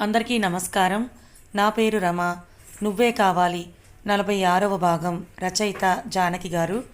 అందరికీ నమస్కారం. నా పేరు రమ. నువ్వే కావాలి. నలభై ఆరవ భాగం. రచయిత జానకి గారు.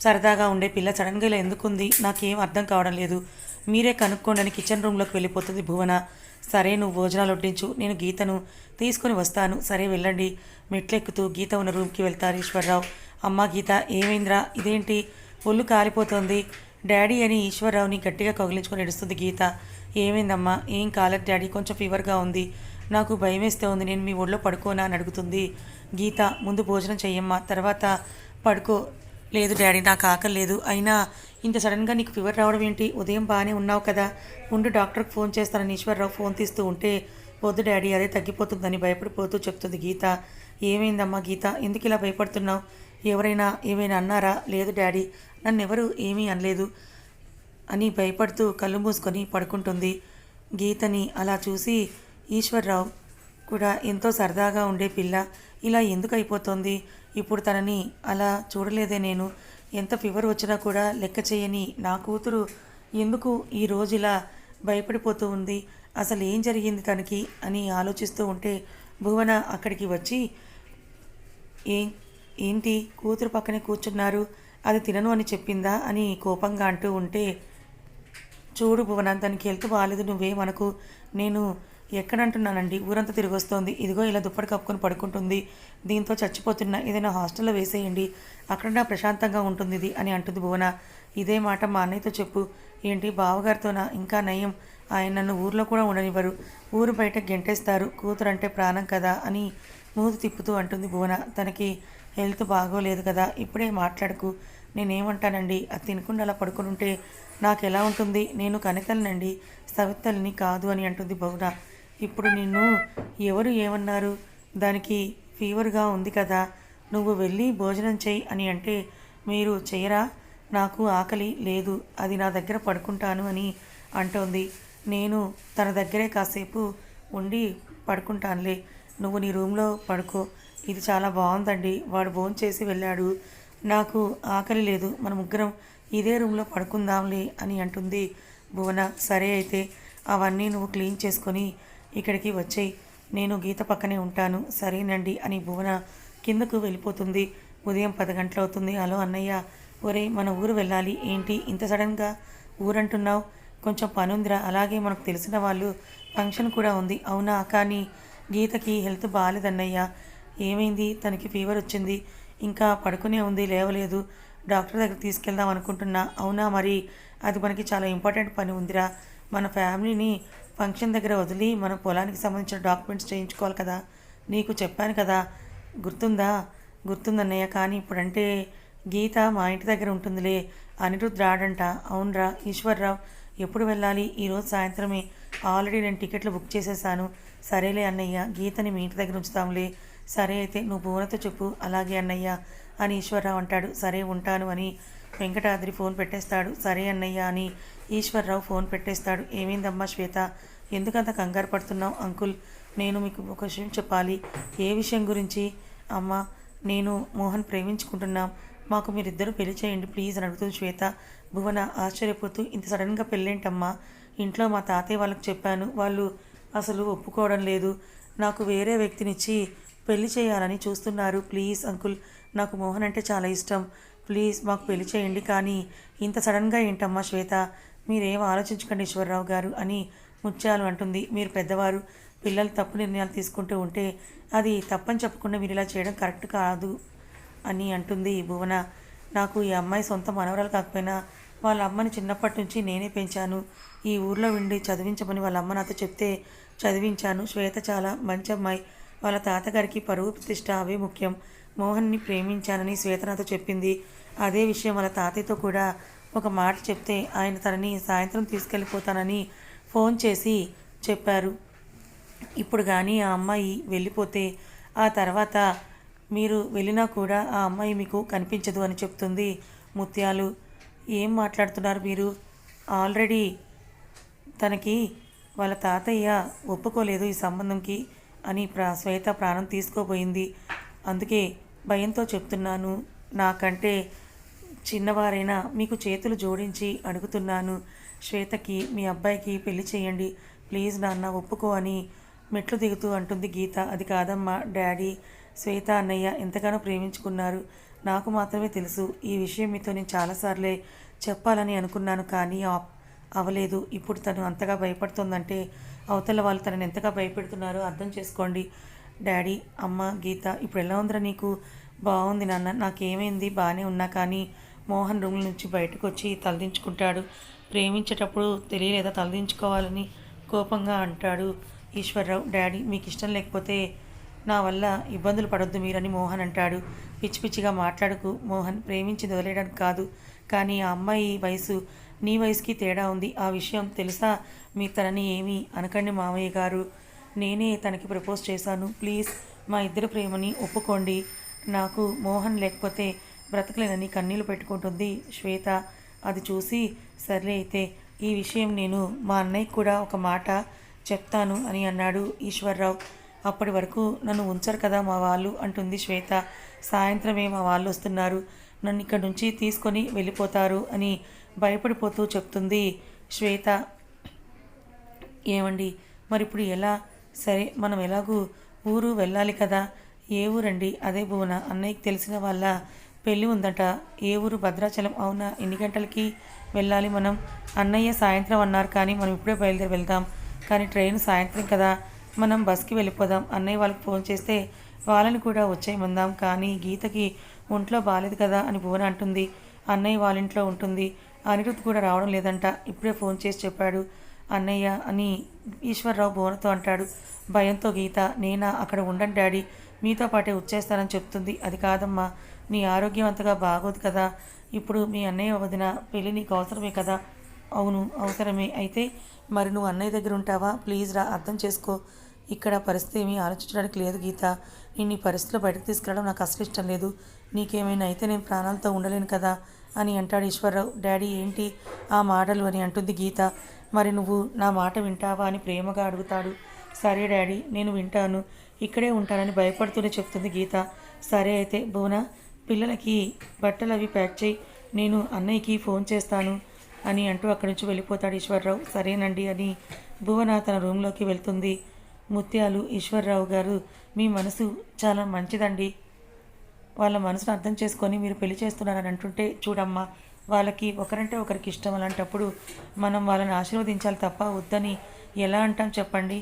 సరదాగా ఉండే పిల్ల సడన్గా ఇలా ఎందుకుంది? నాకేం అర్థం కావడం లేదు. మీరే కనుక్కోండి అని కిచెన్ రూమ్లోకి వెళ్ళిపోతుంది భువన. సరే నువ్వు భోజనాలు వడ్డించు. నేను గీతను తీసుకొని వస్తాను. సరే వెళ్ళండి. మెట్లెక్కుతూ గీత ఉన్న రూమ్కి వెళ్తారు ఈశ్వర్రావు. అమ్మ గీత ఏమైందిరా? ఇదేంటి? ఒళ్ళు కాలిపోతుంది. డాడీ అని ఈశ్వర్రావుని గట్టిగా కగిలించుకొని నడుస్తుంది గీత. ఏమైందమ్మా? ఏం కాలేదు డాడీ కొంచెం ఫీవర్గా ఉంది. నాకు భయం వేస్తే ఉంది. నేను మీ ఒళ్ళో పడుకోనా అని అడుగుతుంది. గీత ముందు భోజనం చెయ్యమ్మా. తర్వాత పడుకో. లేదు డాడీ నాకు ఆకలి లేదు. అయినా ఇంత సడన్గా నీకు ఫీవర్ రావడం ఏంటి? ఉదయం బాగానే ఉన్నావు కదా. ఉండు డాక్టర్కి ఫోన్ చేస్తానని ఈశ్వరరావు ఫోన్ తీస్తూ ఉంటే వద్దు డాడీ అదే తగ్గిపోతుందని భయపడిపోతూ చెప్తుంది గీత. ఏమైందమ్మా గీత? ఎందుకు ఇలా భయపడుతున్నావు? ఎవరైనా ఏమైనా అన్నారా? లేదు డాడీ నన్ను ఎవరు ఏమీ అనలేదు. అని భయపడుతూ కళ్ళు మూసుకొని పడుకుంటుంది. గీతని అలా చూసి ఈశ్వర్రావు కూడా ఎంతో సరదాగా ఉండే పిల్ల. ఇలా ఎందుకు అయిపోతుంది? ఇప్పుడు తనని అలా చూడలేదే నేను. ఎంత ఫీవర్ వచ్చినా కూడా లెక్క చేయని నా కూతురు ఎందుకు ఈ రోజు ఇలా భయపడిపోతూ ఉంది? అసలు ఏం జరిగింది తనకి? అని ఆలోచిస్తూ ఉంటే భువన అక్కడికి వచ్చి ఏం ఏంటి? కూతురు పక్కనే కూర్చున్నారు. అది తినను అని చెప్పిందా? అని కోపంగా అంటూ ఉంటే చూడు భువన దానికి హెల్త్ బాగాలేదు నువ్వేమనకు నేను ఎక్కడంటున్నానండి? ఊరంతా తిరిగి వస్తోంది. ఇదిగో ఇలా దుప్పటి కప్పుకొని పడుకుంటుంది. దీంతో చచ్చిపోతున్నా ఏదైనా హాస్టల్లో వేసేయండి. అక్కడ ప్రశాంతంగా ఉంటుంది ఇది అని అంటుంది భువన. ఇదే మాట మా అన్నయ్యతో చెప్పు. ఏంటి బావగారితోనా? ఇంకా నయం. ఆయన నన్ను ఊర్లో కూడా ఉండనివ్వరు. ఊరు బయట గెంటేస్తారు. కూతురు అంటే ప్రాణం కదా అని మూతి తిప్పుతూ అంటుంది భువన. తనకి హెల్త్ బాగోలేదు కదా. ఇప్పుడే మాట్లాడకు. నేనేమంటానండి? అది తినకుండా అలా పడుకుని ఉంటే నాకు ఎలా ఉంటుంది? నేను కనితలనండి సవితల్ని కాదు అని అంటుంది భువన ఇప్పుడు నిన్ను ఎవరు ఏమన్నారు? దానికి ఫీవర్గా ఉంది కదా. నువ్వు వెళ్ళి భోజనం చెయ్యి అని అంటే మీరు చేయరా నాకు ఆకలి లేదు. అది నా దగ్గర పడుకుంటాను అని అంటోంది. నేను తన దగ్గరే కాసేపు ఉండి పడుకుంటానులే. నువ్వు నీ రూమ్లో పడుకో. ఇది చాలా బాగుందండి వాడు భోజనం చేసి వెళ్ళాడు. నాకు ఆకలి లేదు మన ముగ్గురం ఇదే రూమ్లో పడుకుందాంలే అని అంటుంది భువన. సరే అయితే అవన్నీ నువ్వు క్లీన్ చేసుకొని ఇక్కడికి వచ్చేయి. నేను గీత పక్కనే ఉంటాను. సరేనండి అని భువన కిందకు వెళ్ళిపోతుంది. ఉదయం పది గంటలు అవుతుంది. హలో అన్నయ్య. ఒరే మన ఊరు వెళ్ళాలి. ఏంటి ఇంత సడన్గా ఊరంటున్నావు? కొంచెం పనుందిరా. అలాగే మనకు తెలిసిన వాళ్ళు ఫంక్షన్ కూడా ఉంది. అవునా? కానీ గీతకి హెల్త్ బాగాలేదన్నయ్య ఏమైంది? తనకి ఫీవర్ వచ్చింది. ఇంకా పడుకునే ఉంది లేవలేదు. డాక్టర్ దగ్గర తీసుకెళ్దాం అనుకుంటున్నా. అవునా మరి? అది మనకి చాలా ఇంపార్టెంట్ పని ఉందిరా. మన ఫ్యామిలీని ఫంక్షన్ దగ్గర వదిలి మన పొలానికి సంబంధించిన డాక్యుమెంట్స్ చేయించుకోవాలి కదా. నీకు చెప్పాను కదా. గుర్తుందా? గుర్తుందన్నయ్య కానీ ఇప్పుడంటే గీత మా ఇంటి దగ్గర ఉంటుందిలే. అనిరుద్ధ్ రాడంట. అవునరా. ఈశ్వర్రావు ఎప్పుడు వెళ్ళాలి? ఈరోజు సాయంత్రమే. ఆల్రెడీ నేను టికెట్లు బుక్ చేసేసాను. సరేలే అన్నయ్య గీతని మీ ఇంటి దగ్గర ఉంచుతాంలే. సరే అయితే నువ్వు భువనతో చెప్పు. అలాగే అన్నయ్య. అని ఈశ్వరరావు అంటాడు. సరే ఉంటాను అని వెంకటాద్రి ఫోన్ పెట్టేస్తాడు. సరే అన్నయ్య అని ఈశ్వరరావు ఫోన్ పెట్టేస్తాడు. ఏమైందమ్మా శ్వేత? ఎందుకంత కంగారు పడుతున్నావు అంకుల్? నేను మీకు ఒక విషయం చెప్పాలి. ఏ విషయం గురించి? అమ్మా నేను మోహన్ ప్రేమించుకుంటున్నాం. మాకు మీరిద్దరూ పెళ్ళి చేయండి ప్లీజ్ అని అడుగుతుంది శ్వేత. భువన ఆశ్చర్యపోతూ ఇంత సడన్గా పెళ్ళేంటమ్మా? ఇంట్లో మా తాతయ్య వాళ్ళకి చెప్పాను. వాళ్ళు అసలు ఒప్పుకోవడం లేదు. నాకు వేరే వ్యక్తినిచ్చి పెళ్ళి చేయాలని చూస్తున్నారు. ప్లీజ్ అంకుల్ నాకు మోహన్ అంటే చాలా ఇష్టం. ప్లీజ్ మాకు పెళ్ళి చేయండి కానీ ఇంత సడన్గా ఏంటమ్మా శ్వేత? మీరేం ఆలోచించకండి ఈశ్వరరావు గారు అని ముత్యాలు అంటుంది. మీరు పెద్దవారు పిల్లలు తప్పు నిర్ణయాలు తీసుకుంటూ ఉంటే అది తప్పని చెప్పకుండా మీరు ఇలా చేయడం కరెక్ట్ కాదు అని అంటుంది భువన. నాకు ఈ అమ్మాయి సొంత మనవరాలు కాకపోయినా వాళ్ళ అమ్మని చిన్నప్పటి నుంచి నేనే పెంచాను. ఈ ఊర్లో ఉండి చదివించమని వాళ్ళ అమ్మ నాతో చెప్తే చదివించాను. శ్వేత చాలా మంచి అమ్మాయి. వాళ్ళ తాతగారికి పరువు ప్రతిష్ట అవే ముఖ్యం. మోహన్ని ప్రేమించానని శ్వేత చెప్పింది. అదే విషయం వాళ్ళ తాతయ్యతో కూడా ఒక మాట చెప్తే ఆయన తనని సాయంత్రం తీసుకెళ్ళిపోతానని ఫోన్ చేసి చెప్పారు. ఇప్పుడు కానీ ఆ అమ్మాయి వెళ్ళిపోతే ఆ తర్వాత మీరు వెళ్ళినా కూడా ఆ అమ్మాయి మీకు కనిపించదు అని చెప్తుంది ముత్యాలు. ఏం మాట్లాడుతున్నారు మీరు? ఆల్రెడీ తనకి వాళ్ళ తాతయ్య ఒప్పుకోలేదు ఈ సంబంధంకి. అని ప్రా శ్వేత ప్రాణం తీసుకోబోయింది. అందుకే భయంతో చెప్తున్నాను. నాకంటే చిన్నవారైనా మీకు చేతులు జోడించి అడుగుతున్నాను. శ్వేతకి మీ అబ్బాయికి పెళ్ళి చేయండి. ప్లీజ్ నాన్న ఒప్పుకో అని మెట్లు దిగుతూ అంటుంది గీత. అది కాదమ్మా డాడీ శ్వేత అన్నయ్య ఎంతగానో ప్రేమించుకున్నారు. నాకు మాత్రమే తెలుసు. ఈ విషయం మీతో నేను చాలాసార్లే చెప్పాలని అనుకున్నాను కానీ అవలేదు. ఇప్పుడు తను అంతగా భయపడుతుందంటే అవతల వాళ్ళు తనని ఎంతగా భయపెడుతున్నారో అర్థం చేసుకోండి. డాడీ అమ్మ గీత ఇప్పుడు ఎలా ఉందిరా నీకు? బాగుంది నాన్న నాకేమైంది? బాగానే ఉన్నా కానీ మోహన్ రూమ్ నుంచి బయటకు వచ్చి తలదించుకుంటాడు. ప్రేమించేటప్పుడు తెలియలేదా తలదించుకోవాలని? కోపంగా అంటాడు ఈశ్వరరావు. డాడీ మీకు ఇష్టం లేకపోతే నా వల్ల ఇబ్బందులు పడొద్దు మీరని మోహన్ అంటాడు. పిచ్చి పిచ్చిగా మాట్లాడుకు. మోహన్ ప్రేమించి వదిలేయడానికి కాదు. కానీ ఆ అమ్మాయి వయసు నీ వయసుకి తేడా ఉంది. ఆ విషయం తెలుసా? మీ తనని ఏమి అనకండి మామయ్య గారు. నేనే తనకి ప్రపోజ్ చేశాను. ప్లీజ్ మా ఇద్దరి ప్రేమని ఒప్పుకోండి. నాకు మోహన్ లేకపోతే బ్రతకలేనని కన్నీళ్ళు పెట్టుకుంటుంది శ్వేత. అది చూసి సర్లే అయితే ఈ విషయం నేను మా అన్నయ్యకి కూడా ఒక మాట చెప్తాను అని అన్నాడు ఈశ్వర్రావు. అప్పటి వరకు నన్ను ఉంచరు కదా మా వాళ్ళు అంటుంది శ్వేత. సాయంత్రమే మా వాళ్ళు వస్తున్నారు. నన్ను ఇక్కడి నుంచి తీసుకొని వెళ్ళిపోతారు అని భయపడిపోతూ చెప్తుంది శ్వేత. ఏమండి? మరి ఇప్పుడు ఎలా? సరే మనం ఎలాగూ ఊరు వెళ్ళాలి కదా. ఏ ఊరండి? అదే భువన. అన్నయ్యకి తెలిసిన వాళ్ళ పెళ్ళి ఉందట. ఏ ఊరు? భద్రాచలం. అవునా? ఎన్ని గంటలకి వెళ్ళాలి మనం? అన్నయ్య సాయంత్రం అన్నారు కానీ మనం ఇప్పుడే బయలుదేరి వెళ్దాం. కానీ ట్రైన్ సాయంత్రం కదా. మనం బస్కి వెళ్ళిపోదాం. అన్నయ్య వాళ్ళకి ఫోన్ చేస్తే వాళ్ళని కూడా వచ్చేయమందాం. కానీ గీతకి ఒంట్లో బాగాలేదు కదా అని భువన అంటుంది. అన్నయ్య వాళ్ళ ఇంట్లో ఉంటుంది. అనిరుద్ధ్ కూడా రావడం లేదంట. ఇప్పుడే ఫోన్ చేసి చెప్పాడు. అన్నయ్య అని ఈశ్వరరావు భువనతో అంటాడు. భయంతో గీత నేనా అక్కడ ఉండండి డాడీ. మీతో పాటే వచ్చేస్తానని చెప్తుంది. అది కాదమ్మా. నీ ఆరోగ్యం అంతగా బాగోదు కదా. ఇప్పుడు మీ అన్నయ్య వదిన పెళ్ళి నీకు అవసరమే కదా. అవును అవసరమే. అయితే మరి నువ్వు అన్నయ్య దగ్గర ఉంటావా? ప్లీజ్ రా అర్థం చేసుకో. ఇక్కడ పరిస్థితి ఏమీ ఆలోచించడానికి లేదు గీత. నేను ఈ పరిస్థితిలో బయటకు తీసుకెళ్ళడం నాకు అసలు ఇష్టం లేదు. నీకేమైనా అయితే నేను ప్రాణాలతో ఉండలేను కదా? అని అంటాడు ఈశ్వరరావు. డాడీ ఏంటి ఆ మాటలు? అని అంటుంది గీత. మరి నువ్వు నా మాట వింటావా అని ప్రేమగా అడుగుతాడు. సరే డాడీ నేను వింటాను. ఇక్కడే ఉంటానని భయపడుతూనే చెప్తుంది గీత. సరే అయితే భువన పిల్లలకి బట్టలు అవి ప్యాక్ చేయి. నేను అన్నయ్యకి ఫోన్ చేస్తాను అని అంటూ అక్కడి నుంచి వెళ్ళిపోతాడు ఈశ్వరరావు. సరేనండి అని భువన తన రూమ్లోకి వెళ్తుంది. ముత్యాలు ఈశ్వరరావు గారు మీ మనసు చాలా మంచిదండి. వాళ్ళ మనసును అర్థం చేసుకొని మీరు పెళ్ళి చేస్తున్నారని అంటుంటే చూడమ్మా వాళ్ళకి ఒకరంటే ఒకరికి ఇష్టం అలాంటప్పుడు మనం వాళ్ళని ఆశీర్వదించాలి తప్ప వద్దని ఎలా అంటాం చెప్పండి?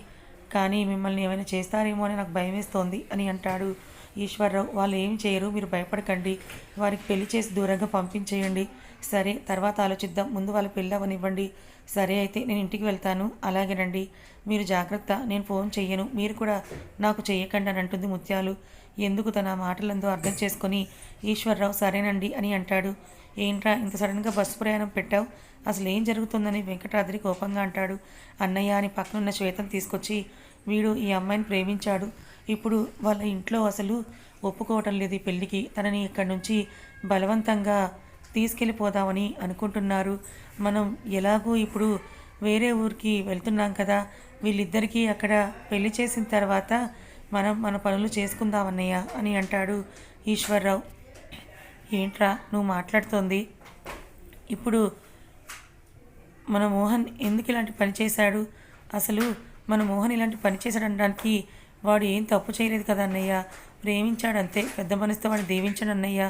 కానీ మిమ్మల్ని ఏమైనా చేస్తారేమో అని నాకు భయం వేస్తోంది అని అంటాడు ఈశ్వరరావు వాళ్ళు ఏమి చేయరు మీరు భయపడకండి. వారికి పెళ్ళి చేసి దూరంగా పంపించేయండి. సరే తర్వాత ఆలోచిద్దాం. ముందు వాళ్ళ పెళ్ళి అవ్వనివ్వండి. సరే అయితే నేను ఇంటికి వెళ్తాను. అలాగేనండి మీరు జాగ్రత్త నేను ఫోన్ చెయ్యను. మీరు కూడా నాకు చెయ్యకండి అని అంటుంది ముత్యాలు. ఎందుకు తన మాటలందో అర్థం చేసుకొని ఈశ్వరరావు సరేనండి అని అంటాడు. ఏంట్రా ఇంత సడన్గా బస్సు ప్రయాణం పెట్టావు? అసలు ఏం జరుగుతుందని వెంకటాద్రి కోపంగా అంటాడు. అన్నయ్య అని పక్కనున్న శ్వేతం తీసుకొచ్చి వీడు ఈ అమ్మాయిని ప్రేమించాడు. ఇప్పుడు వాళ్ళ ఇంట్లో అసలు ఒప్పుకోవటం లేదు ఈ పెళ్ళికి. తనని ఇక్కడి నుంచి బలవంతంగా తీసుకెళ్ళిపోదామని అనుకుంటున్నారు. మనం ఎలాగూ ఇప్పుడు వేరే ఊరికి వెళ్తున్నాం కదా. వీళ్ళిద్దరికీ అక్కడ పెళ్ళి చేసిన తర్వాత మనం మన పనులు చేసుకుందామన్నయ్య అని అంటాడు ఈశ్వర్రావు. ఏంట్రా నువ్వు మాట్లాడుతోంది? ఇప్పుడు మన మోహన్ ఎందుకు ఇలాంటి పని చేశాడు? అసలు మన మోహన్ ఇలాంటి పని చేశాడనడానికి వాడు ఏం తప్పు చేయలేదు కదా అన్నయ్య ప్రేమించాడు అంతే పెద్ద మనసుతో వాడిని దీవించాడు అన్నయ్య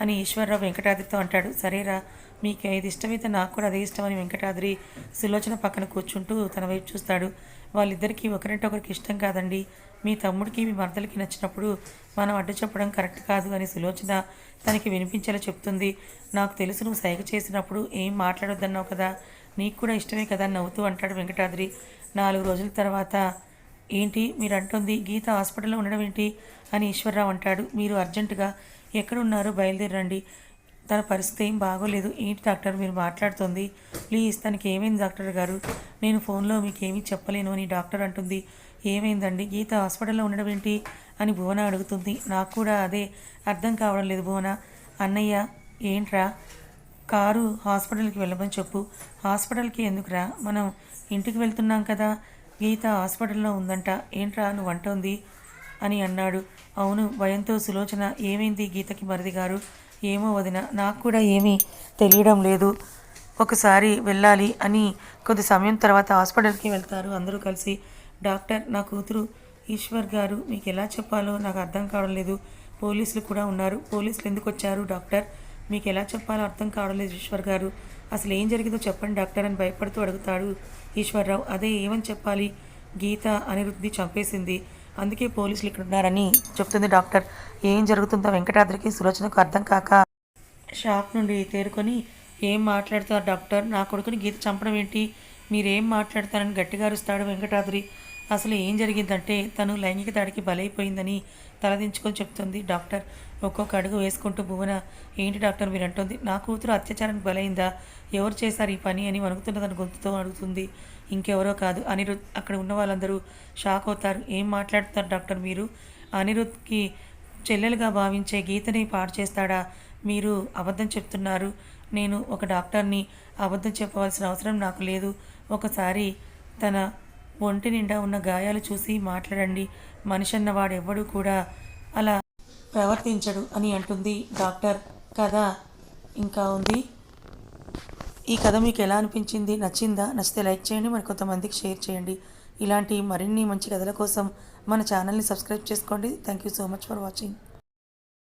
అని ఈశ్వరరావు వెంకటాద్రితో అంటాడు. సరేరా మీకు ఏది ఇష్టమైతే నాకు కూడా అదే ఇష్టమని వెంకటాద్రి సులోచన పక్కన కూర్చుంటూ తన వైపు చూస్తాడు. వాళ్ళిద్దరికీ ఒకరింటి ఒకరికి ఇష్టం కాదండి. మీ తమ్ముడికి మీ మరదలకి నచ్చినప్పుడు మనం అడ్డు చెప్పడం కరెక్ట్ కాదు అని సులోచన తనకి వినిపించేలా చెప్తుంది. నాకు తెలుసు నువ్వు సైగ చేసినప్పుడు ఏం మాట్లాడొద్దన్నావు కదా. నీకు కూడా ఇష్టమే కదా అని నవ్వుతూ అంటాడు వెంకటాద్రి. నాలుగు రోజుల తర్వాత ఏంటి మీరు అంటుంది గీత హాస్పిటల్లో ఉండడం ఏంటి అని ఈశ్వరరావు అంటాడు. మీరు అర్జెంటుగా ఎక్కడున్నారో బయలుదేరండి. తన పరిస్థితి ఏం బాగోలేదు. ఏంటి డాక్టర్ మీరు మాట్లాడుతుంది? ప్లీజ్ తనకి ఏమైంది డాక్టర్ గారు? నేను ఫోన్లో మీకు ఏమీ చెప్పలేను అని డాక్టర్ అంటుంది. ఏమైందండి? గీత హాస్పిటల్లో ఉండడం ఏంటి అని భువన అడుగుతుంది. నాకు కూడా అదే అర్థం కావడం లేదు భువన. అన్నయ్య ఏంట్రా? కారు హాస్పిటల్కి వెళ్ళమని చెప్పు. హాస్పిటల్కి ఎందుకురా? మనం ఇంటికి వెళ్తున్నాం కదా. గీత హాస్పిటల్లో ఉందంట. ఏంట్రా నువ్వు అంటోంది? అని అన్నాడు. అవును భయంతో సులోచన ఏమైంది గీతకి మరిది గారు? ఏమో వదిన నాకు కూడా ఏమీ తెలియడం లేదు. ఒకసారి వెళ్ళాలి అని కొద్ది సమయం తర్వాత హాస్పిటల్కి వెళ్తారు అందరూ కలిసి. డాక్టర్ నా కూతురు ఈశ్వర్ గారు మీకు ఎలా చెప్పాలో నాకు అర్థం కావడం లేదు. పోలీసులు కూడా ఉన్నారు. పోలీసులు ఎందుకు వచ్చారు డాక్టర్? మీకు ఎలా చెప్పాలో అర్థం కావడం లేదు ఈశ్వర్ గారు. అసలు ఏం జరిగిందో చెప్పండి డాక్టర్ అని భయపడుతూ అడుగుతాడు ఈశ్వర్రావు. అదే ఏమని చెప్పాలి? గీత అనిరుద్ధి చంపేసింది. అందుకే పోలీసులు ఇక్కడ ఉన్నారని చెప్తుంది డాక్టర్. ఏం జరుగుతుందో వెంకటాద్రికి సులోచనకు అర్థం కాక షాప్ నుండి తేరుకొని ఏం మాట్లాడుతారు డాక్టర్? నా కొడుకుని గీత చంపడం ఏంటి? మీరేం మాట్లాడతారని గట్టిగా అరుస్తాడు వెంకటాద్రి. అసలు ఏం జరిగిందంటే తను లైంగిక దాడికి బలైపోయిందని తలదించుకొని చెప్తుంది డాక్టర్. ఒక్కొక్క అడుగు వేసుకుంటూ భువన ఏంటి డాక్టర్ మీరు అంటుంది నా కూతురు అత్యాచారానికి బలైందా? ఎవరు చేశారు ఈ పని? అని వణుకుతున్న తన గొంతుతో అడుగుతుంది. ఇంకెవరో కాదు. అనిరుద్ అక్కడ ఉన్న వాళ్ళందరూ షాక్ అవుతారు. ఏం మాట్లాడుతారు డాక్టర్ మీరు? అనిరుద్కి చెల్లెలుగా భావించే గీతని పాడు చేస్తాడా? మీరు అబద్ధం చెప్తున్నారు. నేను ఒక డాక్టర్ని అబద్ధం చెప్పవలసిన అవసరం నాకు లేదు. ఒకసారి తన ఒంటి నిండా ఉన్న గాయాలు చూసి మాట్లాడండి. మనిషి అన్నవాడు ఎవ్వడూ కూడా అలా ప్రవర్తించడు అని అంటుంది డాక్టర్. కథ ఇంకా ఉంది. ఈ కథ మీకు ఎలా అనిపించింది? నచ్చిందా? నచ్చితే లైక్ చేయండి మరి కొంతమందికి షేర్ చేయండి. ఇలాంటి మరిన్ని మంచి కథల కోసం మన ఛానల్ని సబ్స్క్రైబ్ చేసుకోండి. Thank you so much for watching.